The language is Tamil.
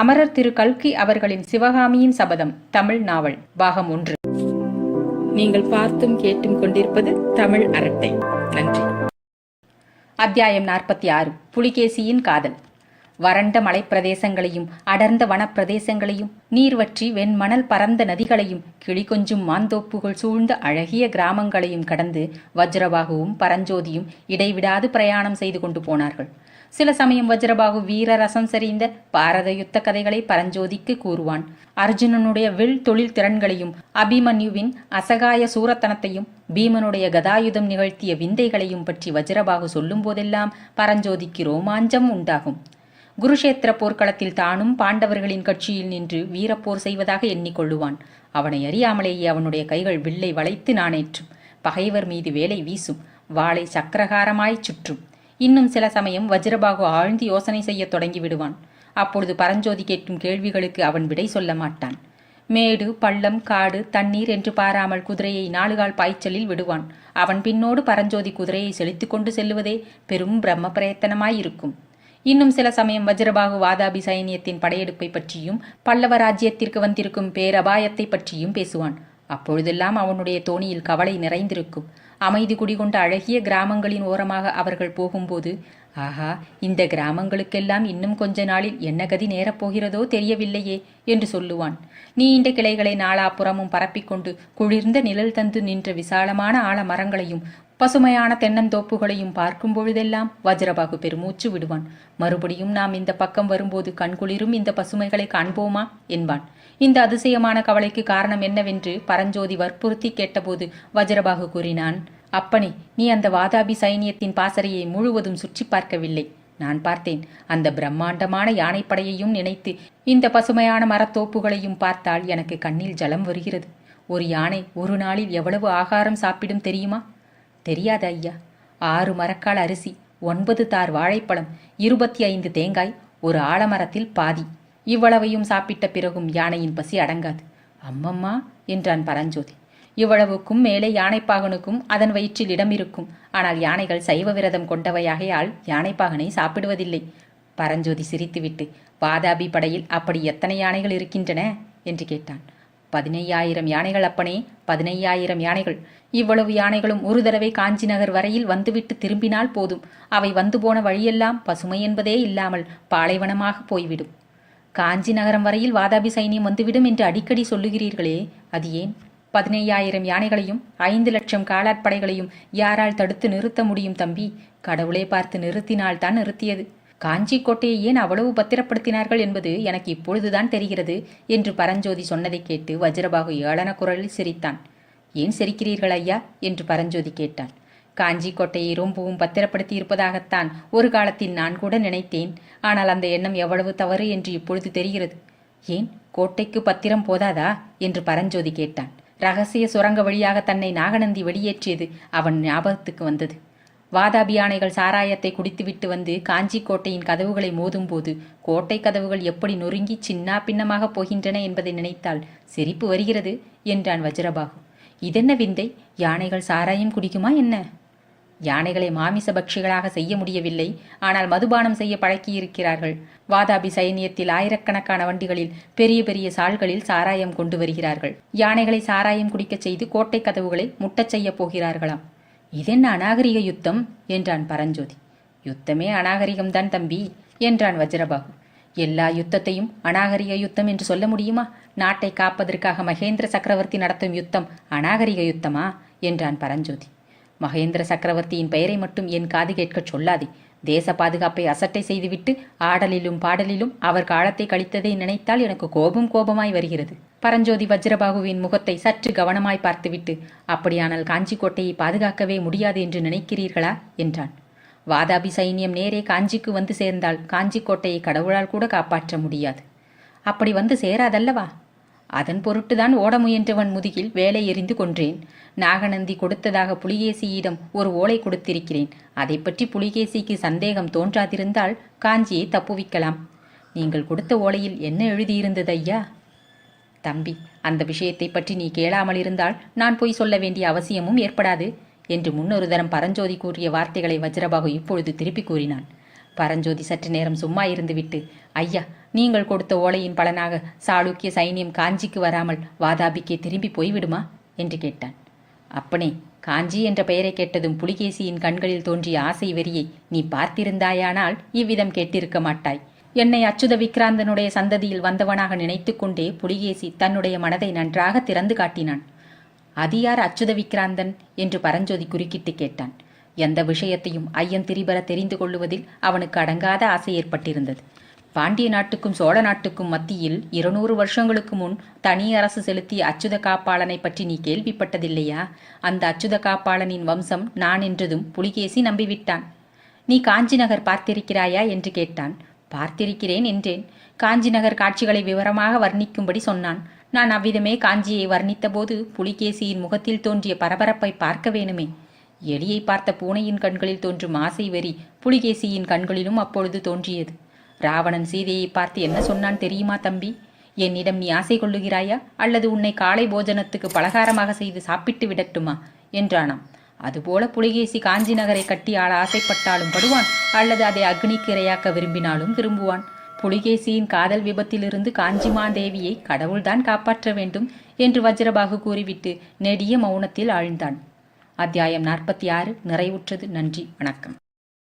அமரர் திரு கல்கி அவர்களின் சிவகாமியின் சபதம் தமிழ் நாவல் பாகம் ஒன்று. நீங்கள் பார்த்தும் கேட்டும் கொண்டிருப்பது தமிழ் அரட்டை. நன்றி. அத்தியாயம் நாற்பத்தி ஆறு புலிகேசியின் காதல். வறண்ட மலைப்பிரதேசங்களையும் அடர்ந்த வனப்பிரதேசங்களையும் நீர்வற்றி வெண்மணல் பரந்த நதிகளையும் கிளிகொஞ்சும் மாந்தோப்புகள் சூழ்ந்த அழகிய கிராமங்களையும் கடந்து வஜ்ரபாகுவும் பரஞ்சோதியும் இடைவிடாது பிரயாணம் செய்து கொண்டு போனார்கள். சில சமயம் வஜ்ரபாகு வீர ரசம் செறிந்த பாரத யுத்த கதைகளை பரஞ்சோதிக்கு கூறுவான். அர்ஜுனனுடைய வில் தொழில் திறன்களையும் அபிமன்யுவின் அசகாய சூரத்தனத்தையும் பீமனுடைய கதாயுதம் நிகழ்த்திய விந்தைகளையும் பற்றி வஜ்ரபாகு சொல்லும் போதெல்லாம் பரஞ்சோதிக்கு ரோமாஞ்சம் உண்டாகும். குருஷேத்திர போர்க்களத்தில் தானும் பாண்டவர்களின் கட்சியில் நின்று வீரப்போர் செய்வதாக எண்ணிக்கொள்ளுவான். அவனை அறியாமலேயே அவனுடைய கைகள் வில்லை வளைத்து நாணேற்றும். பகைவர் மீது வேலை வீசும். வாளை சக்கரகாரமாய் சுற்றும். இன்னும் சில சமயம் வஜ்ரபாகு ஆழ்ந்து யோசனை செய்ய தொடங்கி விடுவான் அப்பொழுது பரஞ்சோதி கேட்கும் கேள்விகளுக்கு அவன் விடை சொல்ல மாட்டான். மேடு பள்ளம் காடு தண்ணீர் என்று பாராமல் குதிரையை நாலுகால் பாய்ச்சலில் விடுவான். அவன் பின்னோடு பரஞ்சோதி குதிரையை செழித்து கொண்டு செல்லுவதே பெரும் பிரம்ம பிரயத்தனமாயிருக்கும். இன்னும் சில சமயம் வஜ்ரபாகு வாதாபி சைனியத்தின் படையெடுப்பை பற்றியும் பல்லவ ராஜ்யத்திற்கு வந்திருக்கும் பேரபாயத்தை பற்றியும் பேசுவான். அப்பொழுதெல்லாம் அவனுடைய தோணியில் கவலை நிறைந்திருக்கும். அமைதி குடிகொண்ட அழகிய கிராமங்களின் ஓரமாக அவர்கள் போகும்போது ஆஹா இந்த கிராமங்களுக்கெல்லாம் இன்னும் கொஞ்ச நாளில் என்ன கதி நேரப்போகிறதோ தெரியவில்லையே என்று சொல்லுவான். நீண்ட கிளைகளை நாலாப்புறமும் பரப்பிக்கொண்டு குளிர்ந்த நிழல் தந்து நின்ற விசாலமான ஆழமரங்களையும் பசுமையான தென்னந்தோப்புகளையும் பார்க்கும் பொழுதெல்லாம் வஜ்ரபாகு பெருமூச்சு விடுவான். மறுபடியும் நாம் இந்த பக்கம் வரும்போது கண்குளிரும் இந்த பசுமைகளை காண்போமா? என்பான். இந்த அதிசயமான கவலைக்கு காரணம் என்னவென்று பரஞ்சோதி வற்புறுத்தி கேட்டபோது வஜ்ரபாகு கூறினான் அப்பனே நீ அந்த வாதாபி சைனியத்தின் பாசறையை முழுவதும் சுற்றி பார்க்கவில்லை. நான் பார்த்தேன் அந்த பிரம்மாண்டமான யானைப்படையையும் நினைத்து இந்த பசுமையான மரத்தோப்புகளையும் பார்த்தால் எனக்கு கண்ணில் ஜலம் வருகிறது. ஒரு யானை ஒரு நாளில் எவ்வளவு ஆகாரம் சாப்பிடும் தெரியுமா? தெரியாது ஐயா. ஆறு மரக்கால் அரிசி ஒன்பது தார் வாழைப்பழம் இருபத்தி ஐந்து தேங்காய் ஒரு ஆலமரத்தில் பாதி. இவ்வளவையும் சாப்பிட்ட பிறகும் யானையின் பசி அடங்காது. அம்மம்மா என்றான் பரஞ்சோதி. இவ்வளவுக்கும் மேலே யானைப்பாகனுக்கும் அதன் வயிற்றில் இடம் இருக்கும். ஆனால் யானைகள் சைவ விரதம் கொண்டவையாகையால் யானைப்பாகனை சாப்பிடுவதில்லை. பரஞ்சோதி சிரித்துவிட்டு வாதாபி படையில் அப்படி எத்தனை யானைகள் இருக்கின்றன? என்று கேட்டான். பதினையாயிரம் யானைகள் அப்பனே பதினையாயிரம் யானைகள். இவ்வளவு யானைகளும் ஒரு தடவை காஞ்சி நகர் வரையில் வந்துவிட்டு திரும்பினால் போதும். அவை வந்து போன வழியெல்லாம் பசுமை என்பதே இல்லாமல் பாலைவனமாக போய்விடும். காஞ்சி நகரம் வரையில் வாதாபி சைனியம் வந்துவிடும் என்று அடிக்கடி சொல்லுகிறீர்களே அது ஏன்? பதினையாயிரம் யானைகளையும் ஐந்து லட்சம் காலாட்படைகளையும் யாரால் தடுத்து நிறுத்த முடியும் தம்பி? கடவுளே பார்த்து நிறுத்தினால் தான் நிறுத்தியது. காஞ்சி கோட்டையை ஏன் அவ்வளவு பத்திரப்படுத்தினார்கள் என்பது எனக்கு இப்பொழுதுதான் தெரிகிறது என்று பரஞ்சோதி சொன்னதை கேட்டு வஜ்ரபாகு ஏளன குரலில் சிரித்தான். ஏன் சிரிக்கிறீர்கள் ஐயா? என்று பரஞ்சோதி கேட்டான் காஞ்சி கோட்டையை ரொம்பவும் பத்திரப்படுத்தி இருப்பதாகத்தான் ஒரு காலத்தில் நான் கூட நினைத்தேன். ஆனால் அந்த எண்ணம் எவ்வளவு தவறு என்று இப்பொழுது தெரிகிறது. ஏன்? கோட்டைக்கு பத்திரம் போதாதா? என்று பரஞ்சோதி கேட்டான். ரகசிய சுரங்க வழியாக தன்னை நாகநந்தி வெளியேற்றியது அவன் ஞாபகத்துக்கு வந்தது. வாதாபி யானைகள் சாராயத்தை குடித்துவிட்டு வந்து காஞ்சி கோட்டையின் கதவுகளை மோதும்போது கோட்டை கதவுகள் எப்படி நொறுங்கி சின்னா பின்னமாக போகின்றன என்பதை நினைத்தால் சிரிப்பு வருகிறது என்றான் வஜ்ரபாகு. இதென்ன விந்தை? யானைகள் சாராயம் குடிக்குமா என்ன? யானைகளை மாமிச பக்ஷிகளாக செய்ய முடியவில்லை. ஆனால் மதுபானம் செய்ய பழக்கியிருக்கிறார்கள். வாதாபி சைனியத்தில் ஆயிரக்கணக்கான வண்டிகளில் பெரிய பெரிய சால்களில் சாராயம் கொண்டு வருகிறார்கள். யானைகளை சாராயம் குடிக்கச் செய்து கோட்டை கதவுகளை முட்டச் செய்யப் போகிறார்களாம். இதென்ன அநாகரிக யுத்தம்? என்றான் பரஞ்சோதி. யுத்தமே அநாகரிகம்தான் தம்பி என்றான் வஜ்ரபாகு. எல்லா யுத்தத்தையும் அநாகரிக யுத்தம் என்று சொல்ல முடியுமா? நாட்டை காப்பதற்காக மகேந்திர சக்கரவர்த்தி நடத்தும் யுத்தம் அநாகரிக யுத்தமா? என்றான் பரஞ்சோதி. மகேந்திர சக்கரவர்த்தியின் பெயரை மட்டும் என் காது கேட்கச் சொல்லாதே. தேச பாதுகாப்பை அசட்டை செய்துவிட்டு ஆடலிலும் பாடலிலும் அவர் காலத்தை கழித்ததை நினைத்தால் எனக்கு கோபம் கோபமாய் வருகிறது. பரஞ்சோதி வஜ்ரபாகுவின் முகத்தை சற்று கவனமாய் பார்த்துவிட்டு அப்படியானால் காஞ்சி கோட்டையை பாதுகாக்கவே முடியாது என்று நினைக்கிறீர்களா? என்றான். வாதாபி சைன்யம் நேரே காஞ்சிக்கு வந்து சேர்ந்தால் காஞ்சி கோட்டையை கடவுளால் கூட காப்பாற்ற முடியாது. அப்படி வந்து சேராதல்லவா? அதன் பொருட்டுதான் ஓட முயன்றவன் முதுகில் வேலை எறிந்து கொன்றேன். நாகநந்தி கொடுத்ததாக புலிகேசியிடம் ஒரு ஓலை கொடுத்திருக்கிறேன். அதை பற்றி புலிகேசிக்கு சந்தேகம் தோன்றாதிருந்தால் காஞ்சியை தப்புவிக்கலாம். நீங்கள் கொடுத்த ஓலையில் என்ன எழுதியிருந்தது ஐயா? தம்பி அந்த விஷயத்தை பற்றி நீ கேளாமல் இருந்தால் நான் போய் சொல்ல வேண்டிய அவசியமும் ஏற்படாது என்று முன்னொரு தரம் பரஞ்சோதி கூறிய வார்த்தைகளை வஜ்ரபாகு இப்பொழுது திருப்பி கூறினான். பரஞ்சோதி சற்று நேரம் சும்மா இருந்துவிட்டு ஐயா நீங்கள் கொடுத்த ஓலையின் பலனாக சாளுக்கிய சைனியம் காஞ்சிக்கு வராமல் வாதாபிக்கே திரும்பி போய்விடுமா? என்று கேட்டான். அப்பனே காஞ்சி என்ற பெயரை கேட்டதும் புலிகேசியின் கண்களில் தோன்றிய ஆசை வெறியை நீ பார்த்திருந்தாயானால் இவ்விதம் கேட்டிருக்க மாட்டாய். என்னை அச்சுத விக்ராந்தனுடைய சந்ததியில் வந்தவனாக நினைத்துக்கொண்டே புலிகேசி தன்னுடைய மனதை நன்றாக திறந்து காட்டினான். அது யார் அச்சுத விக்ராந்தன்? என்று பரஞ்சோதி குறுக்கிட்டு கேட்டான். எந்த விஷயத்தையும் ஐயன் திரிபர தெரிந்து கொள்ளுவதில் அவனுக்கு அடங்காத ஆசை ஏற்பட்டிருந்தது. பாண்டிய நாட்டுக்கும் சோழ நாட்டுக்கும் மத்தியில் இருநூறு வருஷங்களுக்கு முன் தனி அரசு செலுத்திய அச்சுத காப்பாளனை பற்றி நீ கேள்விப்பட்டதில்லையா? அந்த அச்சுத காப்பாளனின் வம்சம் நான் என்றதும் புலிகேசி நம்பிவிட்டான். நீ காஞ்சி நகர் பார்த்திருக்கிறாயா? என்று கேட்டான். பார்த்திருக்கிறேன் என்றேன். காஞ்சி நகர் காட்சிகளை விவரமாக வர்ணிக்கும்படி சொன்னான். நான் அவ்விதமே காஞ்சியை வர்ணித்தபோது புலிகேசியின் முகத்தில் தோன்றிய பரபரப்பை பார்க்க வேணுமே. எலியை பார்த்த பூனையின் கண்களில் தோன்றும் ஆசை வெறி புலிகேசியின் கண்களிலும் அப்பொழுது தோன்றியது. ராவணன் சீதையை பார்த்து என்ன சொன்னான் தெரியுமா தம்பி? என்னிடம் நீ ஆசை கொள்ளுகிறாயா? அல்லது உன்னை காலை போஜனத்துக்கு பலகாரமாக செய்து சாப்பிட்டு விடட்டுமா? என்றானாம். அதுபோல புலிகேசி காஞ்சி நகரை கட்டி ஆள ஆசைப்பட்டாலும் படுவான். அல்லது அதை அக்னிக்கு இரையாக்க விரும்பினாலும் விரும்புவான் புலிகேசியின் காதல் விபத்திலிருந்து காஞ்சிமாதேவியை கடவுள்தான் காப்பாற்ற வேண்டும் என்று வஜ்ரபாகு கூறிவிட்டு நெடிய மௌனத்தில் ஆழ்ந்தான். அத்தியாயம் நாற்பத்தி ஆறு நிறைவுற்றது. நன்றி வணக்கம்.